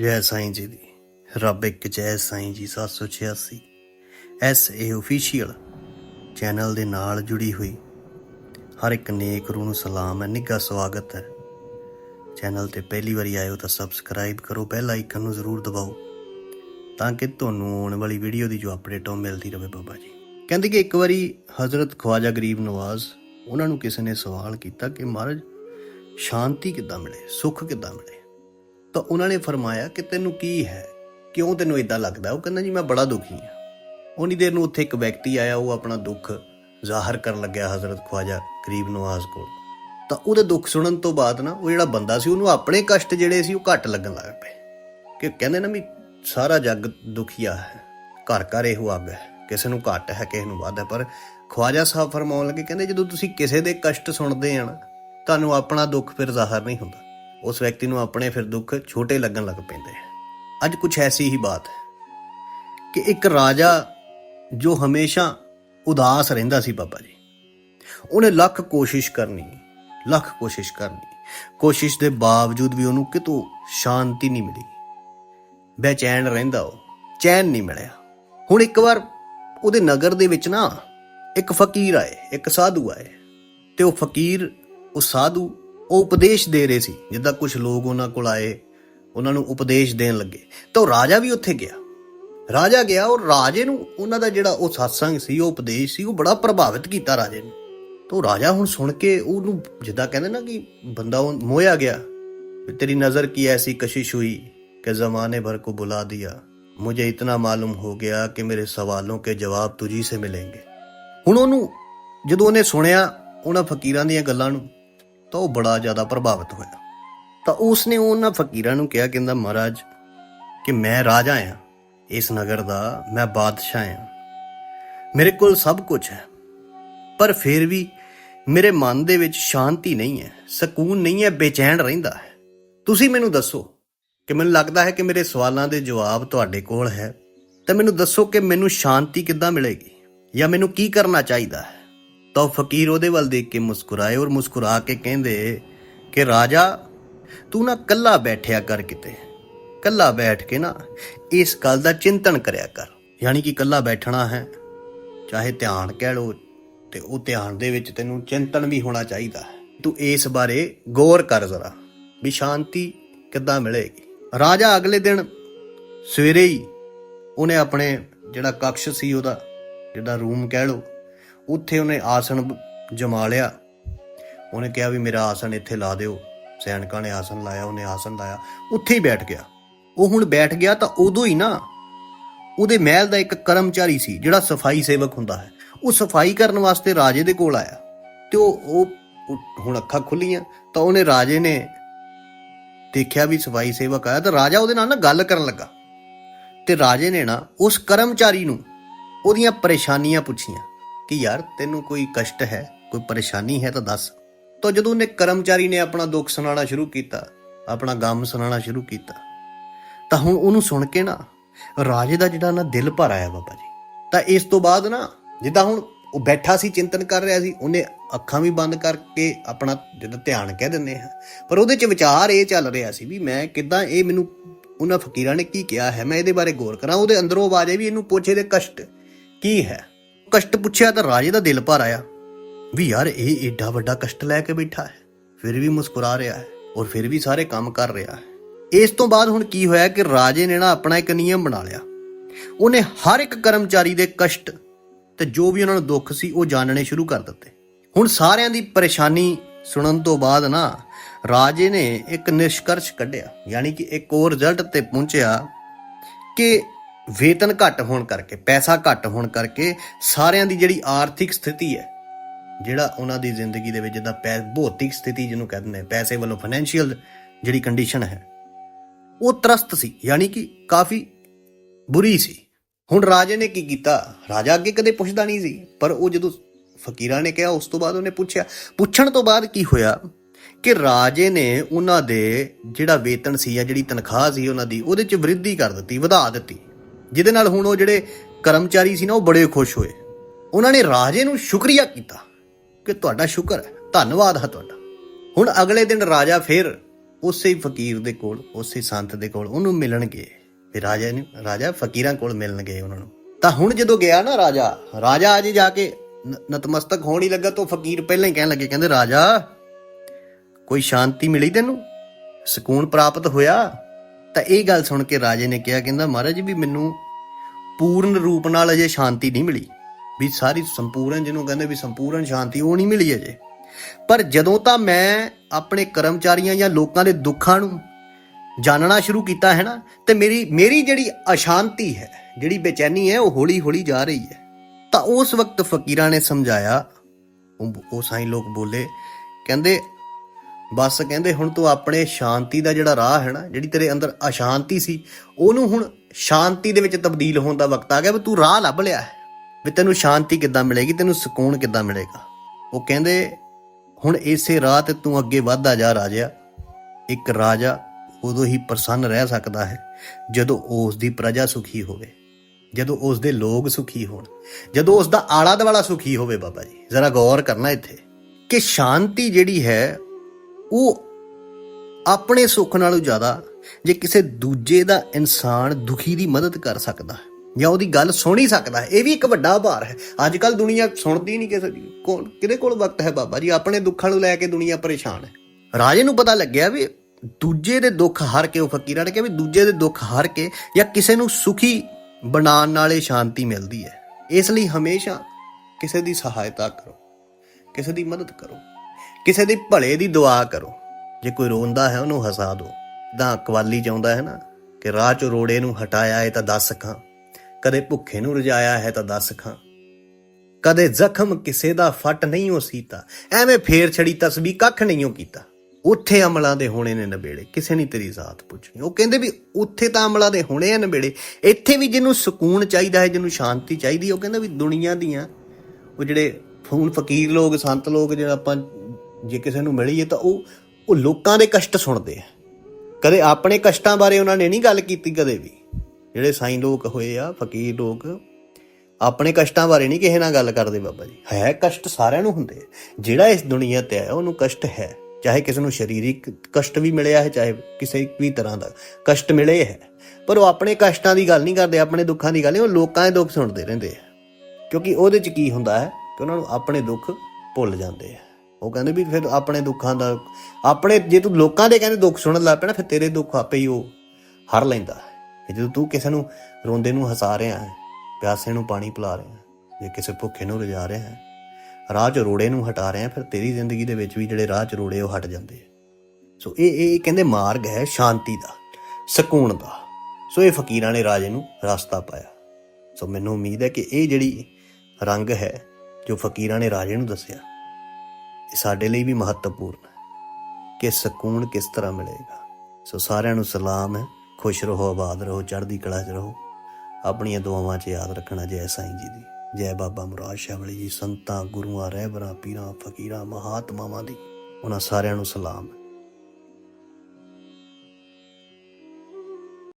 ਜੈ ਸਾਈਂ ਜੀ ਦੀ। ਰੱਬ ਇੱਕ ਜੈ ਸਾਈਂ ਜੀ 786 ਐਸ ਏ ਅਫੀਸ਼ੀਅਲ ਚੈਨਲ ਦੇ ਨਾਲ ਜੁੜੀ ਹੋਈ। ਹਰ ਇੱਕ ਨੇਕ ਰੂਹ ਨੂੰ ਸਲਾਮ ਹੈ, ਨਿੱਘਾ ਸਵਾਗਤ ਹੈ। ਚੈਨਲ ਤੇ ਪਹਿਲੀ ਵਾਰੀ ਆਏ ਹੋ ਤਾਂ ਸਬਸਕ੍ਰਾਈਬ ਕਰੋ ਬੈਲ ਆਈਕਨ ਨੂੰ ਜ਼ਰੂਰ ਦਬਾਓ, ਤਾਂ ਕਿ ਤੁਹਾਨੂੰ ਆਉਣ ਵਾਲੀ ਵੀਡੀਓ ਦੀ ਜੋ ਅਪਡੇਟ ਉਹ ਮਿਲਦੀ ਰਹੇ ਬਾਬਾ ਜੀ। ਕਹਿੰਦੇ ਕਿ ਇੱਕ ਵਾਰੀ ਹਜ਼ਰਤ ਖਵਾਜਾ ਗਰੀਬ ਨਵਾਜ਼, ਉਹਨਾਂ ਨੂੰ ਕਿਸੇ ਨੇ ਸਵਾਲ ਕੀਤਾ ਕਿ ਮਹਾਰਾਜ, ਸ਼ਾਂਤੀ ਕਿੱਦਾਂ ਮਿਲੇ, ਸੁੱਖ ਕਿੱਦਾਂ ਮਿਲੇ? ਤਾਂ ਉਹਨਾਂ ਨੇ ਫਰਮਾਇਆ ਕਿ ਤੈਨੂੰ ਕੀ ਹੈ? ਕਿਉਂ ਤੈਨੂੰ ਇਦਾਂ ਲੱਗਦਾ? ਉਹ ਕਹਿੰਦਾ ਜੀ, ਮੈਂ ਬੜਾ ਦੁਖੀ ਹਾਂ। ਉਨੀ ਦੇਰ ਨੂੰ ਉੱਥੇ ਇੱਕ ਵਿਅਕਤੀ ਆਇਆ, ਉਹ ਆਪਣਾ ਦੁੱਖ ਜ਼ਾਹਰ ਕਰਨ ਲੱਗਿਆ ਹਜ਼ਰਤ ਖਵਾਜਾ ਗਰੀਬ ਨਵਾਜ਼ ਕੋਲ। ਤਾਂ ਉਹਦੇ ਦੁੱਖ ਸੁਣਨ ਤੋਂ ਬਾਅਦ ਨਾ, ਉਹ ਜਿਹੜਾ ਬੰਦਾ ਸੀ, ਉਹਨੂੰ ਆਪਣੇ ਕਸ਼ਟ ਜਿਹੜੇ ਸੀ, ਉਹ ਘੱਟ ਲੱਗਣ ਲੱਗ ਪਏ। ਕਿ ਕਹਿੰਦੇ ਨਾ ਵੀ ਸਾਰਾ ਜੱਗ ਦੁਖੀਆ ਹੈ। ਘਰ ਘਰ ਇਹੋ ਅੱਗ ਹੈ। ਕਿਸੇ ਨੂੰ ਘੱਟ ਹੈ, ਕਿਸੇ ਨੂੰ ਵੱਧ ਹੈ। ਪਰ ਖਵਾਜਾ ਸਾਹਿਬ ਫਰਮਾਉਣ ਲੱਗੇ, ਕਹਿੰਦੇ ਜਦੋਂ ਤੁਸੀਂ ਕਿਸੇ ਦੇ ਕਸ਼ਟ ਸੁਣਦੇ ਆ ਨਾ, ਤੁਹਾਨੂੰ ਆਪਣਾ ਦੁੱਖ ਫਿਰ ਜ਼ਾਹਰ ਨਹੀਂ ਹੁੰਦਾ। ਉਸ ਵਿਅਕਤੀ ਨੂੰ ਆਪਣੇ ਫਿਰ ਦੁੱਖ ਛੋਟੇ ਲੱਗਣ ਲੱਗ ਪੈਂਦੇ ਅੱਜ ਕੁਝ ਐਸੀ ਹੀ ਬਾਤ ਹੈ ਕਿ ਇੱਕ ਰਾਜਾ ਜੋ ਹਮੇਸ਼ਾ ਉਦਾਸ ਰਹਿੰਦਾ ਸੀ ਬਾਬਾ ਜੀ। ਉਹਨੇ ਲੱਖ ਕੋਸ਼ਿਸ਼ ਕਰਨੀ, ਲੱਖ ਕੋਸ਼ਿਸ਼ ਕਰਨੀ। ਕੋਸ਼ਿਸ਼ ਦੇ ਬਾਵਜੂਦ ਵੀ ਉਹਨੂੰ ਕਿਤੋਂ ਸ਼ਾਂਤੀ ਨਹੀਂ ਮਿਲੀ। ਬੇਚੈਨ ਰਹਿੰਦਾ ਉਹ, ਚੈਨ ਨਹੀਂ ਮਿਲਿਆ। ਹੁਣ ਇੱਕ ਵਾਰ ਉਹਦੇ ਨਗਰ ਦੇ ਵਿੱਚ ਨਾ ਇੱਕ ਫਕੀਰ ਆਏ, ਇੱਕ ਸਾਧੂ ਆਏ। ਤੇ ਉਹ ਫਕੀਰ, ਉਹ ਸਾਧੂ ਉਹ ਉਪਦੇਸ਼ ਦੇ ਰਹੇ ਸੀ ਜਿੱਦਾਂ ਕੁਝ ਲੋਕ ਉਹਨਾਂ ਕੋਲ ਆਏ ਉਹਨਾਂ ਨੂੰ ਉਪਦੇਸ਼ ਦੇਣ ਲੱਗੇ ਤਾਂ ਉਹ ਰਾਜਾ ਵੀ ਉੱਥੇ ਗਿਆ ਰਾਜਾ ਗਿਆ ਔਰ ਰਾਜੇ ਨੂੰ ਉਹਨਾਂ ਦਾ ਜਿਹੜਾ ਉਹ satsang ਸੀ ਉਹ ਉਪਦੇਸ਼ ਸੀ ਉਹ ਬੜਾ ਪ੍ਰਭਾਵਿਤ ਕੀਤਾ ਰਾਜੇ ਨੂੰ ਤਾਂ ਉਹ ਰਾਜਾ ਹੁਣ ਸੁਣ ਕੇ ਉਹਨੂੰ ਜਿੱਦਾਂ ਕਹਿੰਦੇ ਨਾ ਕਿ ਬੰਦਾ ਉਹ ਮੋਹਿਆ ਗਿਆ ਵੀ तेरी नजर की ऐसी कशिश हुई कि जमाने भर को बुला दिया मुझे इतना मालूम हो गया कि मेरे सवालों के जवाब तुझी से मिलेंगे ਹੁਣ ਉਹਨੂੰ ਜਦੋਂ ਉਹਨੇ ਸੁਣਿਆ ਉਹਨਾਂ ਫਕੀਰਾਂ ਦੀਆਂ ਗੱਲਾਂ ਨੂੰ ਤਾਂ ਉਹ ਬੜਾ ਜ਼ਿਆਦਾ ਪ੍ਰਭਾਵਿਤ ਹੋਇਆ। ਤਾਂ ਉਸ ਨੇ ਉਹਨਾਂ ਫਕੀਰਾਂ ਨੂੰ ਕਿਹਾ, ਕਹਿੰਦਾ, ਮਹਾਰਾਜ, ਕਿ ਮੈਂ ਰਾਜਾ ਆ ਇਸ ਨਗਰ ਦਾ ਮੈਂ ਬਾਦਸ਼ਾਹ ਆ ਮੇਰੇ ਕੋਲ ਸਭ ਕੁਝ ਹੈ। ਪਰ ਫਿਰ ਵੀ ਮੇਰੇ ਮਨ ਦੇ ਵਿੱਚ ਸ਼ਾਂਤੀ ਨਹੀਂ ਹੈ, ਸਕੂਨ ਨਹੀਂ ਹੈ, ਬੇਚੈਨ ਰਹਿੰਦਾ ਹੈ। ਤੁਸੀਂ ਮੈਨੂੰ ਦੱਸੋ ਕਿ ਮੈਨੂੰ ਲੱਗਦਾ ਹੈ ਕਿ ਮੇਰੇ ਸਵਾਲਾਂ ਦੇ ਜਵਾਬ ਤੁਹਾਡੇ ਕੋਲ ਹੈ। ਤਾਂ ਮੈਨੂੰ ਦੱਸੋ ਕਿ ਮੈਨੂੰ ਸ਼ਾਂਤੀ ਕਿੱਦਾਂ ਮਿਲੇਗੀ? ਜਾਂ ਮੈਨੂੰ ਕੀ ਕਰਨਾ ਚਾਹੀਦਾ ਹੈ? ਤਾਂ ਉਹ ਫਕੀਰ ਉਹਦੇ ਵੱਲ ਦੇਖ ਕੇ ਮੁਸਕਰਾਏ ਔਰ ਮੁਸਕਰਾ ਕੇ ਕਹਿੰਦੇ ਕਿ, ਰਾਜਾ, ਤੂੰ ਨਾ ਕੱਲਾ ਬੈਠਿਆ ਕਰ ਕਿਤੇ। ਕੱਲਾ ਬੈਠ ਕੇ ਨਾ ਇਸ ਗੱਲ ਦਾ ਚਿੰਤਨ ਕਰਿਆ ਕਰ। ਯਾਨੀ ਕਿ ਕੱਲਾ ਬੈਠਣਾ ਹੈ, ਚਾਹੇ ਧਿਆਨ ਕਹਿ ਲੋ ਤੇ ਉਹ ਧਿਆਨ ਦੇ ਵਿੱਚ ਤੈਨੂੰ ਚਿੰਤਨ ਵੀ ਹੋਣਾ ਚਾਹੀਦਾ ਹੈ। ਤੂੰ ਇਸ ਬਾਰੇ ਗੌਰ ਕਰ ਜ਼ਰਾ, ਵੀ ਸ਼ਾਂਤੀ ਕਿੱਦਾਂ ਮਿਲੇਗੀ? ਰਾਜਾ ਅਗਲੇ ਦਿਨ ਸਵੇਰੇ ਹੀ ਉਹਨੇ ਆਪਣੇ ਜਿਹੜਾ ਕਕਸ਼ ਸੀ ਉਹਦਾ, ਜਿਹੜਾ ਰੂਮ ਕਹਿ ਲੋ ਉੱਥੇ ਉਹਨੇ ਆਸਣ ਜਮਾ ਲਿਆ। ਉਹਨੇ ਕਿਹਾ ਵੀ ਮੇਰਾ ਆਸਣ ਇੱਥੇ ਲਾ ਦਿਓ। ਸੈਨਿਕਾਂ ਨੇ ਆਸਣ ਲਾਇਆ, ਉਹਨੇ ਆਸਣ ਲਾਇਆ। ਉੱਥੇ ਹੀ ਬੈਠ ਗਿਆ। ਉਹ ਹੁਣ ਬੈਠ ਗਿਆ ਤਾਂ ਉਦੋਂ ਹੀ ਨਾ ਉਹਦੇ ਮਹਿਲ ਦਾ ਇੱਕ ਕਰਮਚਾਰੀ ਸੀ, ਜਿਹੜਾ ਸਫ਼ਾਈ ਸੇਵਕ ਹੁੰਦਾ ਹੈ। ਉਹ ਸਫ਼ਾਈ ਕਰਨ ਵਾਸਤੇ ਰਾਜੇ ਦੇ ਕੋਲ ਆਇਆ ਤੇ ਉਹ ਉਹ ਉਹ ਹੁਣ ਅੱਖਾਂ ਖੁੱਲੀਆਂ ਤਾਂ ਉਹਨੇ ਰਾਜੇ ਨੇ ਦੇਖਿਆ ਵੀ ਸਫ਼ਾਈ ਸੇਵਕ ਆਇਆ ਤਾਂ ਰਾਜਾ ਉਹਦੇ ਨਾਲ ਨਾ ਗੱਲ ਕਰਨ ਲੱਗਾ। ਤੇ ਰਾਜੇ ਨੇ ਨਾ ਉਸ ਕਰਮਚਾਰੀ ਨੂੰ ਉਹਦੀਆਂ ਪਰੇਸ਼ਾਨੀਆਂ ਪੁੱਛੀਆਂ। ਕਿ ਯਾਰ ਤੈਨੂੰ ਕੋਈ ਕਸ਼ਟ ਹੈ, ਕੋਈ ਪਰੇਸ਼ਾਨੀ ਹੈ ਤਾਂ ਦੱਸ। ਤਾਂ ਜਦੋਂ ਉਹਨੇ ਕਰਮਚਾਰੀ ਨੇ ਆਪਣਾ ਦੁੱਖ ਸੁਣਾਉਣਾ ਸ਼ੁਰੂ ਕੀਤਾ, ਆਪਣਾ ਗਮ ਸੁਣਾਉਣਾ ਸ਼ੁਰੂ ਕੀਤਾ, ਤਾਂ ਹੁਣ ਉਹਨੂੰ ਸੁਣ ਕੇ ਨਾ ਰਾਜੇ ਦਾ ਜਿਹੜਾ ਨਾ ਦਿਲ ਭਰ ਆਇਆ ਬਾਬਾ ਜੀ। ਤਾਂ ਇਸ ਤੋਂ ਬਾਅਦ ਨਾ ਜਿੱਦਾਂ ਹੁਣ ਉਹ ਬੈਠਾ ਸੀ, ਚਿੰਤਨ ਕਰ ਰਿਹਾ ਸੀ, ਉਹਨੇ ਅੱਖਾਂ ਵੀ ਬੰਦ ਕਰਕੇ ਆਪਣਾ ਜਿਹੜਾ ਧਿਆਨ ਕਹਿ ਦਿੰਦੇ ਆ ਪਰ ਉਹਦੇ ਚ ਵਿਚਾਰ ਇਹ ਚੱਲ ਰਿਹਾ ਸੀ ਵੀ ਮੈਂ ਕਿਦਾਂ ਇਹ ਮੈਨੂੰ ਉਹਨਾਂ ਫਕੀਰਾਂ ਨੇ ਕੀ ਕਿਹਾ ਹੈ, ਮੈਂ ਇਹਦੇ ਬਾਰੇ ਗੌਰ ਕਰਾਂ, ਉਹਦੇ ਅੰਦਰੋਂ ਆਵਾਜ਼ ਆਈ ਵੀ ਇਹਨੂੰ ਪੁੱਛੇ ਦੇ ਕਸ਼ਟ ਕੀ ਹੈ। ਕਸ਼ਟ ਪੁੱਛਿਆ ਤਾਂ ਰਾਜੇ ਦਾ ਦਿਲ ਭਰ ਆਇਆ। ਵੀ ਯਾਰ, ਇਹ ਏਡਾ ਵੱਡਾ ਕਸ਼ਟ ਲੈ ਕੇ ਬੈਠਾ ਹੈ, ਫਿਰ ਵੀ ਮੁਸਕਰਾ ਰਿਹਾ ਹੈ ਔਰ ਫਿਰ ਵੀ ਸਾਰੇ ਕੰਮ ਕਰ ਰਿਹਾ ਹੈ। ਇਸ ਤੋਂ ਬਾਅਦ ਹੁਣ ਕੀ ਹੋਇਆ ਕਿ ਰਾਜੇ ਨੇ ਨਾ ਆਪਣਾ ਇੱਕ ਨਿਯਮ ਬਣਾ ਲਿਆ। ਉਹਨੇ ਹਰ ਇੱਕ ਕਰਮਚਾਰੀ ਦੇ ਕਸ਼ਟ ਤੇ ਜੋ ਵੀ ਉਹਨਾਂ ਨੂੰ ਦੁੱਖ ਸੀ, ਉਹ ਜਾਣਨੇ ਸ਼ੁਰੂ ਕਰ ਦਿੱਤੇ। ਹੁਣ ਸਾਰਿਆਂ ਦੀ ਪਰੇਸ਼ਾਨੀ ਸੁਣਨ ਤੋਂ ਬਾਅਦ ਨਾ ਰਾਜੇ ਨੇ ਇੱਕ ਨਿਸ਼ਕਰਸ਼ ਕੱਢਿਆ, ਯਾਨੀ ਕਿ ਇੱਕ ਹੋਰ ਰਿਜ਼ਲਟ ਤੇ ਪਹੁੰਚਿਆ ਕਿ ਵੇਤਨ ਘੱਟ ਹੋਣ ਕਰਕੇ, ਪੈਸਾ ਘੱਟ ਹੋਣ ਕਰਕੇ ਸਾਰਿਆਂ ਦੀ ਜਿਹੜੀ ਆਰਥਿਕ ਸਥਿਤੀ ਹੈ, ਜਿਹੜਾ ਉਹਨਾਂ ਦੀ ਜ਼ਿੰਦਗੀ ਦੇ ਵਿੱਚ ਜਿੱਦਾਂ ਪੈ, ਭੌਤਿਕ ਸਥਿਤੀ ਜਿਹਨੂੰ ਕਹਿੰਦੇ ਨੇ ਪੈਸੇ ਵੱਲੋਂ ਫਾਈਨੈਂਸ਼ੀਅਲ ਜਿਹੜੀ ਕੰਡੀਸ਼ਨ ਹੈ, ਉਹ ਤਰਸਤ ਸੀ, ਯਾਨੀ ਕਿ ਕਾਫੀ ਬੁਰੀ ਸੀ। ਹੁਣ ਰਾਜੇ ਨੇ ਕੀ ਕੀਤਾ? ਰਾਜਾ ਅੱਗੇ ਕਦੇ ਪੁੱਛਦਾ ਨਹੀਂ ਸੀ, ਪਰ ਉਹ ਜਦੋਂ ਫਕੀਰਾਂ ਨੇ ਕਿਹਾ, ਉਸ ਤੋਂ ਬਾਅਦ ਉਹਨੇ ਪੁੱਛਿਆ। ਪੁੱਛਣ ਤੋਂ ਬਾਅਦ ਕੀ ਹੋਇਆ? ਕਿ ਰਾਜੇ ਨੇ ਉਹਨਾਂ ਦੇ ਜਿਹੜਾ ਵੇਤਨ ਸੀ ਜਾਂ ਜਿਹੜੀ ਤਨਖਾਹ ਸੀ ਉਹਨਾਂ ਦੀ, ਉਹਦੇ ਚ ਵ੍ਰਿੱਧੀ ਕਰ ਦਿੱਤੀ, ਵਧਾ ਦਿੱਤੀ। ਜਿਹਦੇ ਨਾਲ ਹੁਣ ਉਹ ਜਿਹੜੇ ਕਰਮਚਾਰੀ ਸੀ ਨਾ, ਉਹ ਬੜੇ ਖੁਸ਼ ਹੋਏ। ਉਹਨਾਂ ਨੇ ਰਾਜੇ ਨੂੰ ਸ਼ੁਕਰੀਆ ਕੀਤਾ ਕਿ ਤੁਹਾਡਾ ਸ਼ੁਕਰ ਹੈ, ਧੰਨਵਾਦ ਹੈ ਤੁਹਾਡਾ। ਹੁਣ ਅਗਲੇ ਦਿਨ ਰਾਜਾ ਫਿਰ ਉਸੇ ਫਕੀਰ ਦੇ ਕੋਲ, ਉਸੇ ਸੰਤ ਦੇ ਕੋਲ ਉਹਨੂੰ ਮਿਲਣ ਗਏ ਫਿਰ ਰਾਜਾ ਨੇ, ਰਾਜਾ ਫਕੀਰਾਂ ਕੋਲ ਮਿਲਣ ਗਏ ਉਹਨਾਂ ਨੂੰ। ਤਾਂ ਹੁਣ ਜਦੋਂ ਗਿਆ ਨਾ ਰਾਜਾ ਰਾਜਾ ਅਜੇ ਜਾ ਕੇ ਨਤਮਸਤਕ ਹੋਣ ਹੀ ਲੱਗਾ ਤਾਂ ਫਕੀਰ ਪਹਿਲਾਂ ਹੀ ਕਹਿਣ ਲੱਗੇ, ਕਹਿੰਦੇ, ਰਾਜਾ, ਕੋਈ ਸ਼ਾਂਤੀ ਮਿਲੀ ਤੈਨੂੰ? ਸਕੂਨ ਪ੍ਰਾਪਤ ਹੋਇਆ? ਤਾਂ ਇਹ ਗੱਲ ਸੁਣ ਕੇ ਰਾਜੇ ਨੇ ਕਿਹਾ, ਕਹਿੰਦਾ, ਮਹਾਰਾਜ ਵੀ ਮੈਨੂੰ ਪੂਰਨ ਰੂਪ ਨਾਲ ਅਜੇ ਸ਼ਾਂਤੀ ਨਹੀਂ ਮਿਲੀ। ਵੀ ਸਾਰੀ ਸੰਪੂਰਨ, ਜਿਹਨੂੰ ਕਹਿੰਦੇ ਵੀ ਸੰਪੂਰਨ ਸ਼ਾਂਤੀ, ਉਹ ਨਹੀਂ ਮਿਲੀ ਅਜੇ। ਪਰ ਜਦੋਂ ਤਾਂ ਮੈਂ ਆਪਣੇ ਕਰਮਚਾਰੀਆਂ ਜਾਂ ਲੋਕਾਂ ਦੇ ਦੁੱਖਾਂ ਨੂੰ ਜਾਣਨਾ ਸ਼ੁਰੂ ਕੀਤਾ ਹੈ ਨਾ, ਤੇ ਮੇਰੀ ਮੇਰੀ ਜਿਹੜੀ ਅਸ਼ਾਂਤੀ ਹੈ, ਜਿਹੜੀ ਬੇਚੈਨੀ ਹੈ, ਉਹ ਹੌਲੀ ਹੌਲੀ ਜਾ ਰਹੀ ਹੈ। ਤਾਂ ਉਸ ਵਕਤ ਫਕੀਰਾਂ ਨੇ ਸਮਝਾਇਆ, ਉਹ ਉਹ ਸਾਈਂ ਲੋਕ ਬੋਲੇ, ਕਹਿੰਦੇ ਬਸ ਕਹਿੰਦੇ ਹੁਣ ਤੂੰ ਆਪਣੇ ਸ਼ਾਂਤੀ ਦਾ ਜਿਹੜਾ ਰਾਹ ਹੈ ਨਾ, ਜਿਹੜੀ ਤੇਰੇ ਅੰਦਰ ਅਸ਼ਾਂਤੀ ਸੀ, ਉਹਨੂੰ ਹੁਣ ਸ਼ਾਂਤੀ ਦੇ ਵਿੱਚ ਤਬਦੀਲ ਹੋਣ ਦਾ ਵਕਤ ਆ ਗਿਆ ਵੀ ਤੂੰ ਰਾਹ ਲੱਭ ਲਿਆ ਹੈ। ਵੀ ਤੈਨੂੰ ਸ਼ਾਂਤੀ ਕਿੱਦਾਂ ਮਿਲੇਗੀ, ਤੈਨੂੰ ਸਕੂਨ ਕਿੱਦਾਂ ਮਿਲੇਗਾ। ਉਹ ਕਹਿੰਦੇ, ਹੁਣ ਇਸੇ ਰਾਹ ਤੇ ਤੂੰ ਅੱਗੇ ਵਧਦਾ ਜਾ ਰਾਜਾ ਇੱਕ ਰਾਜਾ ਉਦੋਂ ਹੀ ਪ੍ਰਸੰਨ ਰਹਿ ਸਕਦਾ ਹੈ, ਜਦੋਂ ਉਸ ਦੀ ਪ੍ਰਜਾ ਸੁਖੀ ਹੋਵੇ। ਜਦੋਂ ਉਸ ਦੇ ਲੋਕ ਸੁਖੀ ਹੋਣ। ਜਦੋਂ ਉਸ ਦਾ ਆਲਾ ਦੁਆਲਾ ਸੁਖੀ ਹੋਵੇ ਬਾਬਾ ਜੀ। ਜ਼ਰਾ ਗੌਰ ਕਰਨਾ ਇੱਥੇ ਕਿ ਸ਼ਾਂਤੀ ਜਿਹੜੀ ਹੈ ਉਹ ਆਪਣੇ ਸੁੱਖ ਨਾਲੋਂ ਜ਼ਿਆਦਾ ਜੇ ਕਿਸੇ ਦੂਜੇ ਦਾ ਇਨਸਾਨ ਦੁਖੀ ਦੀ ਮਦਦ ਕਰ ਸਕਦਾ ਹੈ ਜਾਂ ਉਹਦੀ ਗੱਲ ਸੁਣ ਹੀ ਸਕਦਾ ਹੈ, ਇਹ ਵੀ ਇੱਕ ਵੱਡਾ ਭਾਰ ਹੈ। ਅੱਜ ਕੱਲ ਦੁਨੀਆ ਸੁਣਦੀ ਨਹੀਂ ਕਿਸੇ ਦੀ। ਕੋਲ ਕਿਹਦੇ ਕੋਲ ਵਕਤ ਹੈ ਬਾਬਾ ਜੀ? ਆਪਣੇ ਦੁੱਖਾਂ ਨੂੰ ਲੈ ਕੇ ਦੁਨੀਆ ਪਰੇਸ਼ਾਨ ਹੈ। ਰਾਜੇ ਨੂੰ ਪਤਾ ਲੱਗਿਆ ਵੀ ਦੂਜੇ ਦੇ ਦੁੱਖ ਹਰ ਕੇ ਉਹ ਫਕੀਰਾਂ ਨੇ ਕਿਹਾ ਵੀ ਦੂਜੇ ਦੇ ਦੁੱਖ ਹਰ ਕੇ ਜਾਂ ਕਿਸੇ ਨੂੰ ਸੁਖੀ ਬਣਾਉਣ ਨਾਲ ਇਹ ਸ਼ਾਂਤੀ ਮਿਲਦੀ ਹੈ। ਇਸ ਲਈ ਹਮੇਸ਼ਾ ਕਿਸੇ ਦੀ ਸਹਾਇਤਾ ਕਰੋ, ਕਿਸੇ ਦੀ ਮਦਦ ਕਰੋ। ਕਿਸੇ ਦੇ ਭਲੇ ਦੀ ਦੁਆ ਕਰੋ। ਜੇ ਕੋਈ ਰੋਂਦਾ ਹੈ, ਉਹਨੂੰ ਹਸਾ ਦਿਓ। ਤਾਂ ਕਵਾਲੀ ਚਾਹੁੰਦਾ ਹੈ ਨਾ ਕਿ ਰਾਹ ਚ ਰੋੜੇ ਨੂੰ ਹਟਾਇਆ ਹੈ ਤਾਂ ਦੱਸ ਖਾਂ। ਕਦੇ ਭੁੱਖੇ ਨੂੰ ਰਜਾਇਆ ਹੈ ਤਾਂ ਦੱਸ ਖਾਂ। ਕਦੇ ਜ਼ਖਮ ਕਿਸੇ ਦਾ ਫਟ ਨਹੀਂ ਹੋ ਸੀਤਾ। ਐਵੇਂ ਫੇਰ ਛੜੀ ਤਸਬੀ ਕੱਖ ਨਹੀਂ ਹੋ ਕੀਤਾ। ਉੱਥੇ ਅਮਲਾਂ ਦੇ ਹੋਣੇ ਨੇ ਨਬੇੜੇ, ਕਿਸੇ ਨਹੀਂ ਤੇਰੀ ਜ਼ਾਤ ਪੁੱਛਣੀ। ਉਹ ਕਹਿੰਦੇ ਵੀ ਉੱਥੇ ਤਾਂ ਅਮਲਾਂ ਦੇ ਹੋਣੇ ਆ ਨਬੇੜੇ। ਇੱਥੇ ਵੀ ਜਿਹਨੂੰ ਸਕੂਨ ਚਾਹੀਦਾ ਹੈ, ਜਿਹਨੂੰ ਸ਼ਾਂਤੀ ਚਾਹੀਦੀ ਉਹ ਕਹਿੰਦਾ ਵੀ ਦੁਨੀਆ ਦੀਆਂ ਉਹ ਜਿਹੜੇ ਫੂਨ, ਫਕੀਰ ਲੋਕ, ਸੰਤ ਲੋਕ, ਜਿਹੜਾ ਆਪਾਂ ਜੇ ਕਿਸੇ ਨੂੰ ਮਿਲੀ ਹੈ ਤਾਂ ਉਹ ਉਹ ਲੋਕਾਂ ਦੇ ਕਸ਼ਟ ਸੁਣਦੇ ਆ। ਕਦੇ ਆਪਣੇ ਕਸ਼ਟਾਂ ਬਾਰੇ ਉਹਨਾਂ ਨੇ ਨਹੀਂ ਗੱਲ ਕੀਤੀ ਕਦੇ ਵੀ। ਜਿਹੜੇ ਸਾਈਂ ਲੋਕ ਹੋਏ ਆ, ਫਕੀਰ ਲੋਕ, ਆਪਣੇ ਕਸ਼ਟਾਂ ਬਾਰੇ ਨਹੀਂ ਕਿਸੇ ਨਾਲ ਗੱਲ ਕਰਦੇ ਬਾਬਾ ਜੀ। ਹੈ, ਕਸ਼ਟ ਸਾਰਿਆਂ ਨੂੰ ਹੁੰਦੇ ਜਿਹੜਾ ਇਸ ਦੁਨੀਆ ਤੇ ਆਇਆ, ਉਹਨੂੰ ਕਸ਼ਟ ਹੈ। ਚਾਹੇ ਕਿਸੇ ਨੂੰ ਸਰੀਰਿਕ ਕਸ਼ਟ ਵੀ ਮਿਲਿਆ ਹੈ, ਚਾਹੇ ਕਿਸੇ ਵੀ ਤਰ੍ਹਾਂ ਦਾ ਕਸ਼ਟ ਮਿਲੇ ਹੈ। ਪਰ ਉਹ ਆਪਣੇ ਕਸ਼ਟਾਂ ਦੀ ਗੱਲ ਨਹੀਂ ਕਰਦੇ, ਆਪਣੇ ਦੁੱਖਾਂ ਦੀ ਗੱਲ ਉਹ ਲੋਕਾਂ ਦੇ ਦੁੱਖ ਸੁਣਦੇ ਰਹਿੰਦੇ ਆ। ਕਿਉਂਕਿ ਉਹਦੇ ਚ ਕੀ ਹੁੰਦਾ ਹੈ ਕਿ ਉਹਨਾਂ ਨੂੰ ਆਪਣੇ ਦੁੱਖ ਭੁੱਲ ਜਾਂਦੇ ਆ। ਉਹ ਕਹਿੰਦੇ ਵੀ ਫਿਰ ਆਪਣੇ ਦੁੱਖਾਂ ਦਾ, ਆਪਣੇ ਜੇ ਤੂੰ ਲੋਕਾਂ ਦੇ ਕਹਿੰਦੇ ਦੁੱਖ ਸੁਣਨ ਲੱਗ ਪੈਣਾ ਫਿਰ ਤੇਰੇ ਦੁੱਖ ਆਪੇ ਹੀ ਉਹ ਹਰ ਲੈਂਦਾ ਹੈ। ਜਦੋਂ ਤੂੰ ਕਿਸੇ ਨੂੰ ਰੋਂਦੇ ਨੂੰ ਹਸਾ ਰਿਹਾ ਹੈ, ਪਿਆਸੇ ਨੂੰ ਪਾਣੀ ਪਿਲਾ ਰਿਹਾ ਹੈ, ਜੇ ਕਿਸੇ ਭੁੱਖੇ ਨੂੰ ਰਜਾ ਰਿਹਾ ਹੈ, ਰਾਹ ਚ ਰੋੜੇ ਨੂੰ ਹਟਾ ਰਿਹਾ ਫਿਰ ਤੇਰੀ ਜ਼ਿੰਦਗੀ ਦੇ ਵਿੱਚ ਵੀ ਜਿਹੜੇ ਰਾਹ ਚ ਰੋੜੇ ਉਹ ਹਟ ਜਾਂਦੇ ਸੋ ਇਹ ਇਹ ਕਹਿੰਦੇ ਮਾਰਗ ਹੈ ਸ਼ਾਂਤੀ ਦਾ, ਸਕੂਨ ਦਾ। ਸੋ ਇਹ ਫਕੀਰਾਂ ਨੇ ਰਾਜੇ ਨੂੰ ਰਸਤਾ ਪਾਇਆ। ਸੋ ਮੈਨੂੰ ਉਮੀਦ ਹੈ ਕਿ ਇਹ ਜਿਹੜੀ ਰੰਗ ਹੈ, ਜੋ ਫਕੀਰਾਂ ਨੇ ਰਾਜੇ ਨੂੰ ਦੱਸਿਆ ਸਾਡੇ ਲਈ ਵੀ ਮਹੱਤਵਪੂਰਨ ਹੈ ਕਿ ਸਕੂਨ ਕਿਸ ਤਰ੍ਹਾਂ ਮਿਲੇਗਾ। ਸੋ ਸਾਰਿਆਂ ਨੂੰ ਸਲਾਮ ਹੈ, ਖੁਸ਼ ਰਹੋ, ਆਬਾਦ ਰਹੋ, ਚੜ੍ਹਦੀ ਕਲਾ 'ਚ ਰਹੋ। ਆਪਣੀਆਂ ਦੁਆਵਾਂ 'ਚ ਯਾਦ ਰੱਖਣਾ ਜੈ ਸਾਈਂ ਜੀ ਦੀ, ਜੈ ਬਾਬਾ ਮੁਰਾਦ ਸ਼ਾਹ ਜੀ, ਸੰਤਾਂ, ਗੁਰੂਆਂ, ਰਹਿਬਰਾਂ, ਪੀਰਾਂ, ਫਕੀਰਾਂ, ਮਹਾਤਮਾਵਾਂ ਦੀ। ਉਹਨਾਂ ਸਾਰਿਆਂ ਨੂੰ ਸਲਾਮ ਹੈ।